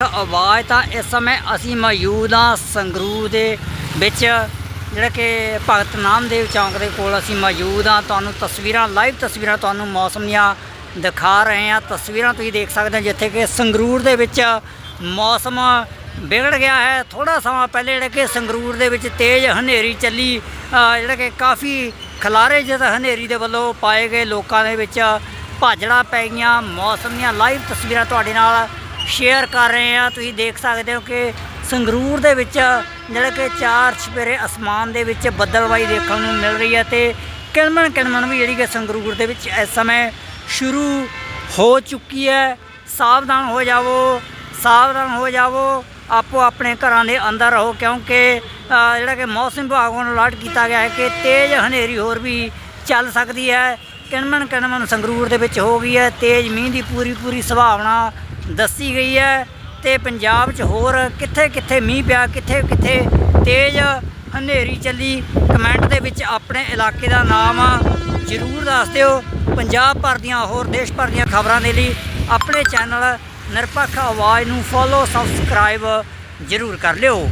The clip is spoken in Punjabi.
ਆਵਾਜ਼ ਤਾਂ ਇਸ ਸਮੇਂ ਅਸੀਂ ਮੌਜੂਦ ਹਾਂ ਸੰਗਰੂਰ ਦੇ ਵਿੱਚ, ਜਿਹੜਾ ਕਿ ਭਗਤ ਨਾਮਦੇਵ ਚੌਂਕ ਦੇ ਕੋਲ ਅਸੀਂ ਮੌਜੂਦ ਹਾਂ। ਤੁਹਾਨੂੰ ਤਸਵੀਰਾਂ ਲਾਈਵ ਤਸਵੀਰਾਂ ਤੁਹਾਨੂੰ ਮੌਸਮ ਦੀਆਂ ਦਿਖਾ ਰਹੇ ਹਾਂ। ਤਸਵੀਰਾਂ ਤੁਸੀਂ ਦੇਖ ਸਕਦੇ ਹੋ ਜਿੱਥੇ ਕਿ ਸੰਗਰੂਰ ਦੇ ਵਿੱਚ ਮੌਸਮ ਵਿਗੜ ਗਿਆ ਹੈ। ਥੋੜਾ ਸਮਾਂ ਪਹਿਲੇ ਜਿਹੜਾ ਕਿ ਸੰਗਰੂਰ ਦੇ ਵਿੱਚ ਤੇਜ਼ ਹਨੇਰੀ ਚੱਲੀ। ਜਿਹੜਾ ਕਿ ਕਾਫੀ ਖਲਾਰੇ ਜਿਹਾ ਹਨੇਰੀ ਦੇ ਵੱਲੋਂ ਪਾਏ ਗਏ ਲੋਕਾਂ ਦੇ ਵਿੱਚ ਭਾਜੜਾ ਪੈ ਗਈਆਂ। ਮੌਸਮ ਦੀਆਂ ਲਾਈਵ ਤਸਵੀਰਾਂ ਤੁਹਾਡੇ ਨਾਲ ਸ਼ੇਅਰ ਕਰ ਰਹੇ ਆ ਤੁਸੀਂ ਦੇਖ ਸਕਦੇ ਹੋ ਕਿ ਸੰਗਰੂਰ ਦੇ ਵਿੱਚ, ਜਿਹੜਾ ਕਿ ਚਾਰ ਛਪੇਰੇ ਅਸਮਾਨ ਦੇ ਵਿੱਚ ਬੱਦਲਵਾਈ ਦੇਖਣ ਨੂੰ ਮਿਲ ਰਹੀ ਹੈ ਤੇ ਕਿਣਮਣ ਕਿਣਮਣ ਵੀ ਜਿਹੜੀ ਕਿ ਸੰਗਰੂਰ ਦੇ ਵਿੱਚ ਇਸ ਸਮੇਂ ਸ਼ੁਰੂ ਹੋ ਚੁੱਕੀ ਹੈ। ਸਾਵਧਾਨ ਹੋ ਜਾਵੋ, ਸਾਵਧਾਨ ਹੋ ਜਾਵੋ। ਆਪੋ ਆਪਣੇ ਘਰਾਂ ਦੇ ਅੰਦਰ ਰਹੋ, ਕਿਉਂਕਿ ਜਿਹੜਾ ਕਿ ਮੌਸਮ ਵਿਭਾਗ ਵੱਲੋਂ ਅਲਰਟ ਕੀਤਾ ਗਿਆ ਹੈ ਕਿ ਤੇਜ਼ ਹਨੇਰੀ ਹੋਰ ਵੀ ਚੱਲ ਸਕਦੀ ਹੈ। ਕਿਣਮਣ ਕਿਣਮਣ ਸੰਗਰੂਰ ਦੇ ਵਿੱਚ ਹੋ ਗਈ ਹੈ, ਤੇਜ਼ ਮੀਂਹ ਦੀ ਪੂਰੀ ਪੂਰੀ ਸੰਭਾਵਨਾ ਦੱਸੀ ਗਈ ਹੈ ਤੇ ਪੰਜਾਬ 'ਚ ਹੋਰ ਕਿੱਥੇ ਕਿੱਥੇ ਮੀਂਹ ਪਿਆ, ਕਿੱਥੇ ਕਿੱਥੇ ਤੇਜ਼ ਹਨੇਰੀ ਚੱਲੀ। ਕਮੈਂਟ ਦੇ ਵਿੱਚ ਆਪਣੇ ਇਲਾਕੇ ਦਾ ਨਾਮ ਜ਼ਰੂਰ ਦੱਸ ਦਿਓ। ਪੰਜਾਬ ਭਰ ਦੀਆਂ ਹੋਰ ਦੇਸ਼ ਭਰ ਦੀਆਂ ਖਬਰਾਂ ਦੇ ਲਈ ਆਪਣੇ ਚੈਨਲ ਨਿਰਪੱਖ ਆਵਾਜ਼ ਨੂੰ ਫੋਲੋ ਸਬਸਕ੍ਰਾਈਬ ਜ਼ਰੂਰ ਕਰ ਲਿਓ।